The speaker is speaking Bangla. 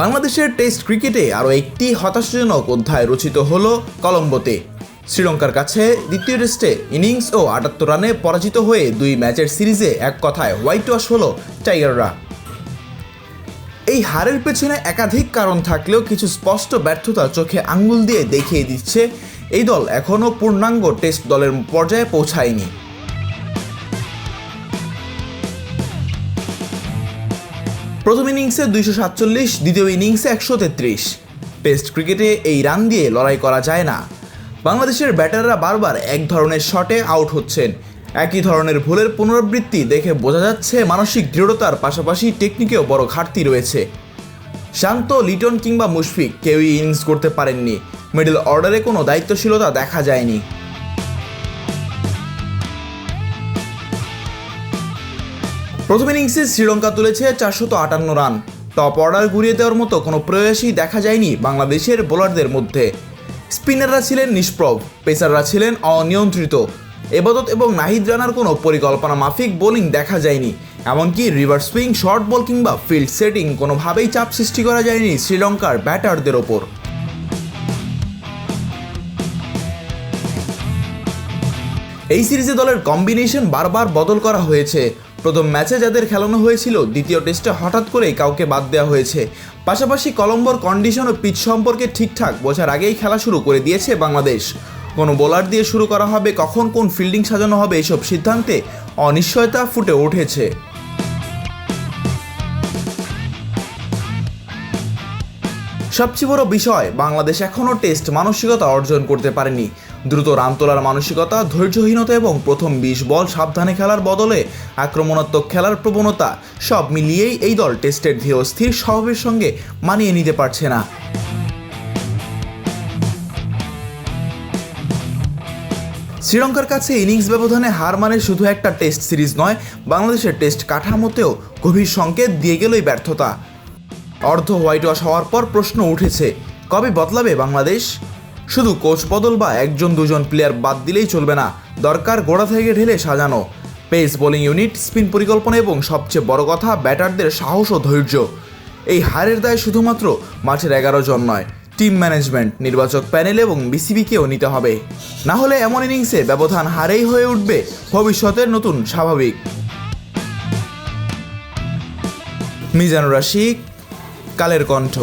বাংলাদেশের টেস্ট ক্রিকেটে আরও একটি হতাশাজনক অধ্যায় রচিত হল কলম্বোতে। শ্রীলঙ্কার কাছে দ্বিতীয় টেস্টে ইনিংস ও আটাত্তর রানে পরাজিত হয়ে দুই ম্যাচের সিরিজে এক কথায় হোয়াইট ওয়াশ হল টাইগাররা। এই হারের পেছনে একাধিক কারণ থাকলেও কিছু স্পষ্ট ব্যর্থতা চোখে আঙ্গুল দিয়ে দেখিয়ে দিচ্ছে এই দল। এখনও পূর্ণাঙ্গ টেস্ট দলের পর্যায়ে পৌঁছায়নি। প্রথম ইনিংসে দুইশো সাতচল্লিশ, দ্বিতীয় ইনিংসে একশো তেত্রিশ। টেস্ট ক্রিকেটে এই রান দিয়ে লড়াই করা যায় না। বাংলাদেশের ব্যাটাররা বারবার এক ধরনের শটে আউট হচ্ছেন। একই ধরনের ভুলের পুনরাবৃত্তি দেখে বোঝা যাচ্ছে মানসিক দৃঢ়তার পাশাপাশি টেকনিকেও বড় ঘাটতি রয়েছে। শান্ত লিটন কিংবা মুশফিক কেউই ইনিংস করতে পারেননি। মিডল অর্ডারে কোনো দায়িত্বশীলতা দেখা যায়নি। প্রথম ইনিংসে শ্রীলঙ্কা তুলেছে চারশত আটান্ন রান। টপ অর্ডার ঘুরিয়ে দেওয়ার মতো কোনো প্রয়াসই দেখা যায়নি বাংলাদেশের বোলারদের মধ্যে। স্পিনাররা ছিলেন নিষ্প্রভ, পেসাররা ছিলেন অনিয়ন্ত্রিত। এবাদত এবং নাহিদ রানার কোনো পরিকল্পনা মাফিক বোলিং দেখা যায়নি, এমনকি রিভার্স সুইং, শর্ট বল কিংবা ফিল্ড সেটিং কোনোভাবেই চাপ সৃষ্টি করা যায়নি শ্রীলঙ্কার ব্যাটারদের ওপর। এই সিরিজে দলের কম্বিনেশন বারবার বদল করা হয়েছে। প্রথম ম্যাচে যাদের খেলানো হয়েছিল, দ্বিতীয় টেস্টে হঠাৎ করেই কাউকে বাদ দেওয়া হয়েছে। পাশাপাশি কলম্বোর কন্ডিশন ও পিচ সম্পর্কে ঠিকঠাক বোঝার আগেই খেলা শুরু করে দিয়েছে বাংলাদেশ। কোনো বোলার দিয়ে শুরু করা হবে, কখন কোন ফিল্ডিং সাজানো হবে, এসব সিদ্ধান্তে অনিশ্চয়তা ফুটে উঠেছে। সবচেয়ে বড় বিষয়, বাংলাদেশ এখনও টেস্ট মানসিকতা অর্জন করতে পারেনি। দ্রুত রান তোলার মানসিকতা, ধৈর্যহীনতা এবং প্রথম বিশ বল সাবধানে খেলার বদলে আক্রমণাত্মক খেলার প্রবণতা, সব মিলিয়েই এই দল টেস্টের ধীর স্থির স্বভাবের সঙ্গে মানিয়ে নিতে পারছে না। শ্রীলঙ্কার কাছে ইনিংস ব্যবধানে হার মানে শুধু একটা টেস্ট সিরিজ নয়, বাংলাদেশের টেস্ট কাঠামোতেও গভীর সংকেত দিয়ে গেলই ব্যর্থতা। অর্ধ হোয়াইট ওয়াশ হওয়ার পর প্রশ্ন উঠেছে, কবে বদলাবে বাংলাদেশ? শুধু কোচ বদল বা একজন দুজন প্লেয়ার বাদ দিলেই চলবে না, দরকার গোড়া থেকে ঢেলে সাজানো। পেস বোলিং ইউনিট স্পিন পরিকল্পনা এবং সবচেয়ে বড় কথা, ব্যাটারদের সাহস ও ধৈর্য। এই হারের দায় শুধুমাত্র মাঠের এগারো জন নয় টিম ম্যানেজমেন্ট নির্বাচক প্যানেল এবং বিসিবিকেও নিতে হবে। না হলে এমন ইনিংসে ব্যবধান হারেই হয়ে উঠবে, ভবিষ্যতের নতুন স্বাভাবিক। মিজানুর রাশিক, কালের কণ্ঠ।